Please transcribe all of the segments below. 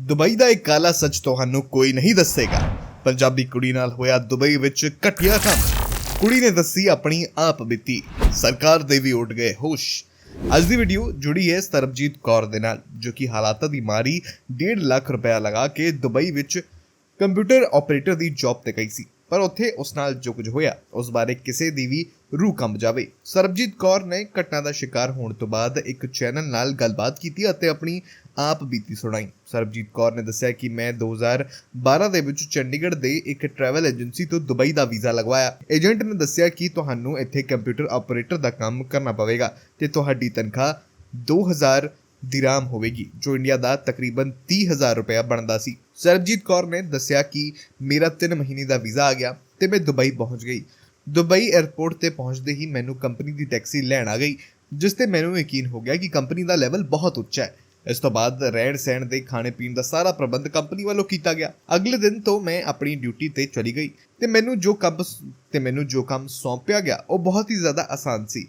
Dubai ਦਾ ਇੱਕ ਕਾਲਾ ਸੱਚ ਤੁਹਾਨੂੰ ਕੋਈ ਨਹੀਂ ਦੱਸੇਗਾ। ਪੰਜਾਬੀ ਕੁੜੀ ਨਾਲ ਹੋਇਆ ਦੁਬਈ ਵਿੱਚ ਘਟੀਆ ਕੰਮ। ਕੁੜੀ ਨੇ ਦੱਸੀ ਆਪਣੀ ਆਪ ਬੀਤੀ। ਸਰਕਾਰ ਦੇ ਵੀ ਉੱਡ ਗਏ ਹੋਸ਼। ਅੱਜ ਦੀ ਵੀਡੀਓ ਜੁੜੀ ਹੈ ਸਰਬਜੀਤ ਕੌਰ ਦੇ ਨਾਲ, ਜੋ ਕਿ ਹਾਲਾਤਾਂ ਦੀ ਮਾਰੀ 1.5 ਲੱਖ ਰੁਪਇਆ ਲਗਾ ਕੇ ਦੁਬਈ ਵਿੱਚ ਕੰਪਿਊਟਰ ਆਪਰੇਟਰ ਦੀ ਜੌਬ ਤੇ ਗਈ ਸੀ। ਪਰ ਉੱਥੇ ਉਸ ਨਾਲ ਜੋ ਕੁਝ ਹੋਇਆ, ਉਸ ਬਾਰੇ ਕਿਸੇ ਦੀ ਵੀ ਰੂਹ ਕੰਬ ਜਾਵੇ। ਸਰਬਜੀਤ ਕੌਰ ਨੇ ਘਟਨਾ ਦਾ ਸ਼ਿਕਾਰ ਹੋਣ ਤੋਂ ਬਾਅਦ ਇੱਕ ਚੈਨਲ ਨਾਲ ਗੱਲਬਾਤ ਕੀਤੀ ਅਤੇ ਆਪਣੀ ਆਪ ਬੀਤੀ ਸੁਣਾਈ। ਸਰਬਜੀਤ ਕੌਰ ਨੇ ਦੱਸਿਆ ਕਿ ਮੈਂ 2012 ਦੇ ਵਿੱਚ ਚੰਡੀਗੜ੍ਹ ਦੇ ਇੱਕ ਟਰੈਵਲ ਏਜੰਸੀ ਤੋਂ ਦੁਬਈ ਦਾ ਵੀਜ਼ਾ ਲਗਵਾਇਆ। ਏਜੰਟ ਨੇ ਦੱਸਿਆ ਕਿ ਤੁਹਾਨੂੰ ਇੱਥੇ ਕੰਪਿਊਟਰ ਆਪਰੇਟਰ ਦਾ ਕੰਮ ਕਰਨਾ ਪਵੇਗਾ ਤੇ ਤੁਹਾਡੀ ਤਨਖਾਹ 2000 ਦਿਰਾਮ ਹੋਵੇਗੀ, ਜੋ ਇੰਡੀਆ ਦਾ ਤਕਰੀਬਨ 30000 ਰੁਪਇਆ ਬਣਦਾ ਸੀ। ਸਰਬਜੀਤ ਕੌਰ ਨੇ ਦੱਸਿਆ ਕਿ ਮੇਰਾ 3 ਮਹੀਨੇ ਦਾ ਵੀਜ਼ਾ ਆ ਗਿਆ ਤੇ ਮੈਂ ਦੁਬਈ ਪਹੁੰਚ ਗਈ। ਦੁਬਈ 에ਅਰਪੋਰਟ ਤੇ ਪਹੁੰਚਦੇ ਹੀ ਮੈਨੂੰ ਕੰਪਨੀ ਦੀ ਟੈਕਸੀ ਲੈਣ ਆ ਗਈ, ਜਿਸ ਤੇ ਮੈਨੂੰ ਯਕੀਨ ਹੋ ਗਿਆ ਕਿ ਕੰਪਨੀ ਦਾ ਲੈਵਲ ਬਹੁਤ ਉੱਚਾ ਹੈ। ਇਸ ਤੋਂ ਬਾਅਦ ਰਹਿਣ ਸਹਿਣ ਦੇ ਖਾਣੇ ਪੀਣ ਦਾ ਸਾਰਾ ਪ੍ਰਬੰਧ ਕੰਪਨੀ ਵੱਲੋਂ ਕੀਤਾ ਗਿਆ। ਅਗਲੇ ਦਿਨ ਤੋਂ ਮੈਂ ਆਪਣੀ ਡਿਊਟੀ ਤੇ ਚਲੀ ਗਈ ਤੇ ਮੈਨੂੰ ਜੋ ਕੰਮ ਤੇ ਮੈਨੂੰ ਜੋ ਕੰਮ ਸੌਂਪਿਆ ਗਿਆ, ਉਹ ਬਹੁਤ ਹੀ ਜ਼ਿਆਦਾ ਆਸਾਨ ਸੀ।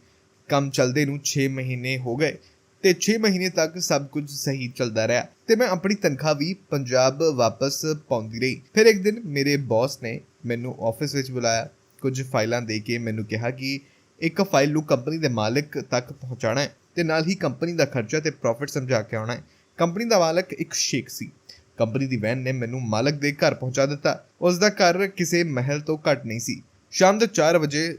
ਕੰਮ ਚੱਲਦੇ ਨੂੰ 6 ਮਹੀਨੇ ਹੋ ਗਏ ਤੇ 6 ਮਹੀਨੇ ਤੱਕ ਸਭ ਕੁਝ ਸਹੀ ਚੱਲਦਾ ਰਿਹਾ ਤੇ ਮੈਂ ਆਪਣੀ ਤਨਖਾਹ ਵੀ ਪੰਜਾਬ ਵਾਪਸ ਪਾਉਂਦੀ ਰਹੀ। ਫਿਰ ਇੱਕ ਦਿਨ ਮੇਰੇ ਬੌਸ ਨੇ ਮੈਨੂੰ ਆਫਿਸ ਵਿੱਚ ਬੁਲਾਇਆ। ਕੁਝ ਫਾਈਲਾਂ ਦੇ ਕੇ ਮੈਨੂੰ ਕਿਹਾ ਕਿ ਇੱਕ ਫਾਈਲ ਨੂੰ ਕੰਪਨੀ ਦੇ ਮਾਲਕ ਤੱਕ ਪਹੁੰਚਾਉਣਾ ਹੈ ਤੇ ਨਾਲ ਹੀ ਕੰਪਨੀ ਦਾ ਖਰਚਾ ਤੇ ਪ੍ਰੋਫਿਟ ਸਮਝਾ ਕੇ ਆਉਣਾ ਹੈ। ਕੰਪਨੀ ਦਾ ਮਾਲਕ ਇੱਕ ਸ਼ੇਖ ਸੀ। ਕੰਪਨੀ ਦੀ ਵੈਨ ਨੇ ਮੈਨੂੰ ਮਾਲਕ ਦੇ ਘਰ ਪਹੁੰਚਾ ਦਿੱਤਾ। ਉਸ ਦਾ ਘਰ ਕਿਸੇ ਮਹਿਲ ਤੋਂ ਘੱਟ ਨਹੀਂ ਸੀ। ਸ਼ਾਮ ਦੇ 4 ਵਜੇ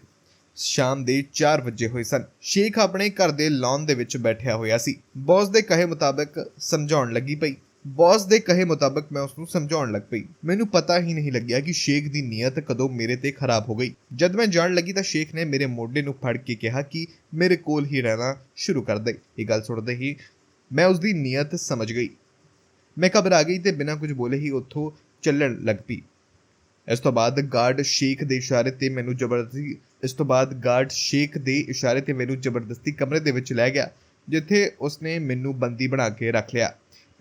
ਸ਼ਾਮ ਦੇ 4 ਵਜੇ ਹੋਏ ਸਨ। ਸ਼ੇਖ ਆਪਣੇ ਘਰ ਦੇ ਲਾਨ ਦੇ ਵਿੱਚ ਬੈਠਿਆ ਹੋਇਆ ਸੀ। ਬੌਸ ਦੇ ਕਹੇ ਮੁਤਾਬਕ ਸਮਝਾਉਣ ਲੱਗੀ ਪਈ। ਬੌਸ ਦੇ ਕਹੇ ਮੁਤਾਬਕ ਮੈਂ ਉਸ ਨੂੰ ਸਮਝਾਉਣ ਲੱਗ ਪਈ। ਮੈਨੂੰ ਪਤਾ ਹੀ ਨਹੀਂ ਲੱਗਿਆ ਕਿ ਸ਼ੇਖ ਦੀ ਨੀਅਤ ਕਦੋਂ ਮੇਰੇ ਤੇ ਖਰਾਬ ਹੋ ਗਈ। ਜਦ ਮੈਂ ਜਾਣ ਲੱਗੀ ਤਾਂ ਸ਼ੇਖ ਨੇ ਮੇਰੇ ਮੋਢੇ ਨੂੰ ਫੜ ਕੇ ਕਿਹਾ ਕਿ ਮੇਰੇ ਕੋਲ ਹੀ ਰਹਿਣਾ ਸ਼ੁਰੂ ਕਰ ਦੇ। ਇਹ ਗੱਲ ਸੁਣਦੇ ਹੀ ਮੈਂ ਉਸ ਦੀ ਨੀਅਤ ਸਮਝ ਗਈ। ਮੈਂ ਘਬਰਾ ਗਈ ਤੇ ਬਿਨਾਂ ਕੁਝ ਬੋਲੇ ਹੀ ਉੱਥੋਂ ਚੱਲਣ ਲੱਗ ਪਈ। ਇਸ ਤੋਂ ਬਾਅਦ ਗਾਰਡ ਸ਼ੇਖ ਦੇ ਇਸ਼ਾਰੇ ਤੇ ਮੈਨੂੰ ਜ਼ਬਰਦਸਤੀ, ਇਸ ਤੋਂ ਬਾਅਦ ਗਾਰਡ ਸ਼ੇਖ ਦੇ ਇਸ਼ਾਰੇ ਤੇ ਮੈਨੂੰ ਜ਼ਬਰਦਸਤੀ ਕਮਰੇ ਦੇ ਵਿੱਚ ਲੈ ਗਿਆ, ਜਿੱਥੇ ਉਸਨੇ ਮੈਨੂੰ ਬੰਦੀ ਬਣਾ ਕੇ ਰੱਖ ਲਿਆ।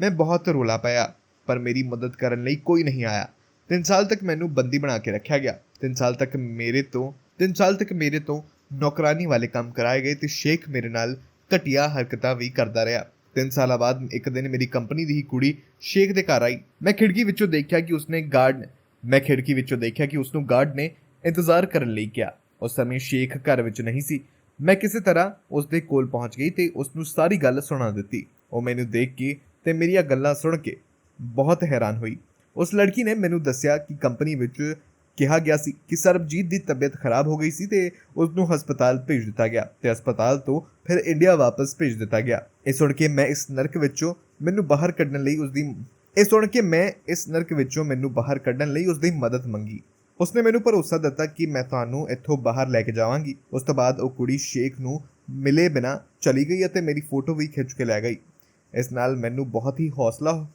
ਮੈਂ ਬਹੁਤ ਰੋਲਾ ਪਾਇਆ, ਪਰ ਮੇਰੀ ਮਦਦ ਕਰਨ ਲਈ ਕੋਈ ਨਹੀਂ ਆਇਆ। 3 ਸਾਲ ਤੱਕ ਮੈਨੂੰ ਬੰਦੀ ਬਣਾ ਕੇ ਰੱਖਿਆ ਗਿਆ। 3 ਸਾਲ ਤੱਕ ਮੇਰੇ ਤੋਂ 3 ਸਾਲ ਤੱਕ ਮੇਰੇ ਤੋਂ ਨੌਕਰਾਨੀ ਵਾਲੇ ਕੰਮ ਕਰਾਏ ਗਏ ਤੇ ਸ਼ੇਖ ਮੇਰੇ ਨਾਲ ਘਟੀਆ ਹਰਕਤਾਂ ਵੀ ਕਰਦਾ ਰਿਹਾ। 3 ਸਾਲਾਂ ਬਾਅਦ ਇੱਕ ਦਿਨ ਮੇਰੀ ਕੰਪਨੀ ਦੀ ਹੀ ਕੁੜੀ ਸ਼ੇਖ ਦੇ ਘਰ ਆਈ। ਮੈਂ ਖਿੜਕੀ ਵਿੱਚੋਂ ਦੇਖਿਆ ਕਿ ਉਸਨੇ ਗਾਰਡ ਮੈਂ ਖਿੜਕੀ ਵਿੱਚੋਂ ਦੇਖਿਆ ਕਿ ਉਸ ਨੂੰ ਗਾਰਡ ਨੇ ਇੰਤਜ਼ਾਰ ਕਰਨ ਲਈ ਕਿਹਾ। ਉਸ ਸਮੇਂ ਸ਼ੇਖ ਘਰ ਵਿੱਚ ਨਹੀਂ ਸੀ। ਮੈਂ ਕਿਸੇ ਤਰ੍ਹਾਂ ਉਸ ਦੇ ਕੋਲ ਪਹੁੰਚ ਗਈ ਤੇ ਉਸ ਨੂੰ ਸਾਰੀ ਗੱਲ ਸੁਣਾ ਦਿੱਤੀ। ਉਹ ਮੈਨੂੰ ਦੇਖ ਕੇ ਤੇ ਮੇਰੀਆਂ ਗੱਲਾਂ ਸੁਣ ਕੇ ਬਹੁਤ ਹੈਰਾਨ ਹੋਈ। ਉਸ ਲੜਕੀ ਨੇ ਮੈਨੂੰ ਦੱਸਿਆ ਕਿ ਕੰਪਨੀ ਵਿੱਚ ਕਿਹਾ ਗਿਆ ਸੀ ਕਿ ਸਰਬਜੀਤ ਦੀ ਤਬੀਅਤ ਖਰਾਬ ਹੋ ਗਈ ਸੀ ਤੇ ਉਸ ਨੂੰ ਹਸਪਤਾਲ ਭੇਜ ਦਿੱਤਾ ਗਿਆ ਤੇ ਹਸਪਤਾਲ ਤੋਂ ਫਿਰ ਇੰਡੀਆ ਵਾਪਸ ਭੇਜ ਦਿੱਤਾ ਗਿਆ। ਇਹ ਸੁਣ ਕੇ ਮੈਂ ਇਸ ਨਰਕ ਵਿੱਚੋਂ ਮੈਨੂੰ ਬਾਹਰ ਕੱਢਣ ਲਈ ਉਸ ਦੀ ਇਹ ਸੁਣ ਕੇ ਮੈਂ ਇਸ ਨਰਕ ਵਿੱਚੋਂ ਮੈਨੂੰ ਬਾਹਰ ਕੱਢਣ ਲਈ ਉਸ ਦੀ ਮਦਦ ਮੰਗੀ। ਉਸਨੇ ਮੈਨੂੰ ਭਰੋਸਾ ਦਿੱਤਾ ਕਿ ਮੈਂ ਤੁਹਾਨੂੰ ਇੱਥੋਂ ਬਾਹਰ ਲੈ ਕੇ ਜਾਵਾਂਗੀ। ਉਸ ਤੋਂ ਬਾਅਦ ਉਹ ਕੁੜੀ ਸ਼ੇਖ ਨੂੰ ਮਿਲੇ ਬਿਨਾ ਚਲੀ ਗਈ ਅਤੇ ਮੇਰੀ ਫੋਟੋ ਵੀ ਖਿੱਚ ਕੇ ਲੈ ਗਈ। ਇਸ ਨਾਲ ਮੈਨੂੰ ਬਹੁਤ ਹੀ ਹੌਸਲਾ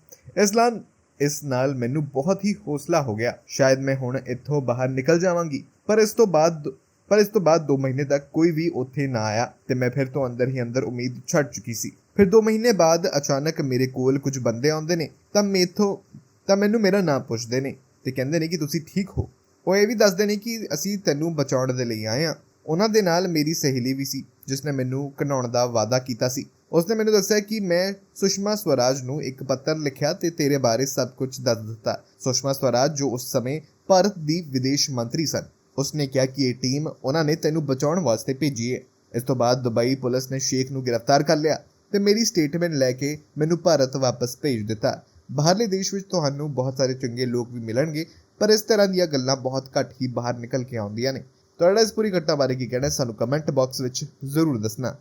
ਇਸ ਨਾਲ ਇਸ ਨਾਲ ਮੈਨੂੰ ਬਹੁਤ ਹੀ ਹੌਸਲਾ ਹੋ ਗਿਆ। ਸ਼ਾਇਦ ਮੈਂ ਹੁਣ ਇੱਥੋਂ ਬਾਹਰ ਨਿਕਲ ਜਾਵਾਂਗੀ। ਪਰ ਇਸ ਤੋਂ ਬਾਅਦ ਪਰ ਇਸ ਤੋਂ ਬਾਅਦ 2 ਮਹੀਨੇ ਤੱਕ ਕੋਈ ਵੀ ਉੱਥੇ ਨਾ ਆਇਆ ਤੇ ਮੈਂ ਫਿਰ ਤੋਂ ਅੰਦਰ ਹੀ ਅੰਦਰ ਉਮੀਦ ਛੱਡ ਚੁੱਕੀ ਸੀ। ਫਿਰ 2 ਮਹੀਨੇ ਬਾਅਦ ਅਚਾਨਕ ਮੇਰੇ ਕੋਲ ਕੁਝ ਬੰਦੇ ਆਉਂਦੇ ਨੇ, ਤਾਂ ਮੇਥੋਂ, ਤਾਂ ਮੈਨੂੰ ਮੇਰਾ ਨਾਮ ਪੁੱਛਦੇ ਨੇ ਤੇ ਕਹਿੰਦੇ ਨੇ ਕਿ ਤੁਸੀਂ ਠੀਕ ਹੋ। ਉਹ ਇਹ ਵੀ ਦੱਸਦੇ ਨੇ ਕਿ ਅਸੀਂ ਤੈਨੂੰ ਬਚਾਉਣ ਦੇ ਲਈ ਆਏ ਆ ਉਹਨਾਂ ਦੇ ਨਾਲ ਮੇਰੀ ਸਹੇਲੀ ਵੀ ਸੀ, ਜਿਸ ਨੇ ਮੈਨੂੰ ਘਨਾਉਣ ਦਾ ਵਾਅਦਾ ਕੀਤਾ ਸੀ। ਉਸਨੇ ਮੈਨੂੰ ਦੱਸਿਆ ਕਿ ਮੈਂ ਸੁਸ਼ਮਾ ਸਵਰਾਜ ਨੂੰ ਇੱਕ ਪੱਤਰ ਲਿਖਿਆ ਤੇ ਤੇਰੇ ਬਾਰੇ ਸਭ ਕੁਝ ਦੱਸ ਦਿੱਤਾ। ਸੁਸ਼ਮਾ ਸਵਰਾਜ ਜੋ ਉਸ ਸਮੇਂ ਭਾਰਤ ਦੀ ਵਿਦੇਸ਼ ਮੰਤਰੀ ਸਨ। ਉਸਨੇ ਕਿਹਾ ਕਿ ਇਹ ਟੀਮ ਉਹਨਾਂ ਨੇ ਤੈਨੂੰ ਬਚਾਉਣ ਵਾਸਤੇ ਭੇਜੀ ਹੈ ਇਸ ਤੋਂ ਬਾਅਦ ਦੁਬਈ ਪੁਲਿਸ ਨੇ ਸ਼ੇਖ ਨੂੰ ਗ੍ਰਿਫਤਾਰ ਕਰ ਲਿਆ ਤੇ ਮੇਰੀ ਸਟੇਟਮੈਂਟ ਲੈ ਕੇ ਮੈਨੂੰ ਭਾਰਤ ਵਾਪਸ ਭੇਜ ਦਿੱਤਾ। ਬਾਹਰਲੇ ਦੇਸ਼ ਵਿੱਚ ਤੁਹਾਨੂੰ ਬਹੁਤ ਸਾਰੇ ਚੰਗੇ ਲੋਕ ਵੀ ਮਿਲਣਗੇ, ਪਰ ਇਸ ਤਰ੍ਹਾਂ ਦੀਆਂ ਗੱਲਾਂ ਬਹੁਤ ਘੱਟ ਹੀ ਬਾਹਰ ਨਿਕਲ ਕੇ ਆਉਂਦੀਆਂ ਨੇ। ਤੁਹਾਡਾ ਇਸ ਪੂਰੀ ਘਟਨਾ ਬਾਰੇ ਕੀ ਕਹਿਣਾ ਸਾਨੂੰ ਕਮੈਂਟ ਬਾਕਸ ਵਿੱਚ ਜ਼ਰੂਰ ਦੱਸਣਾ।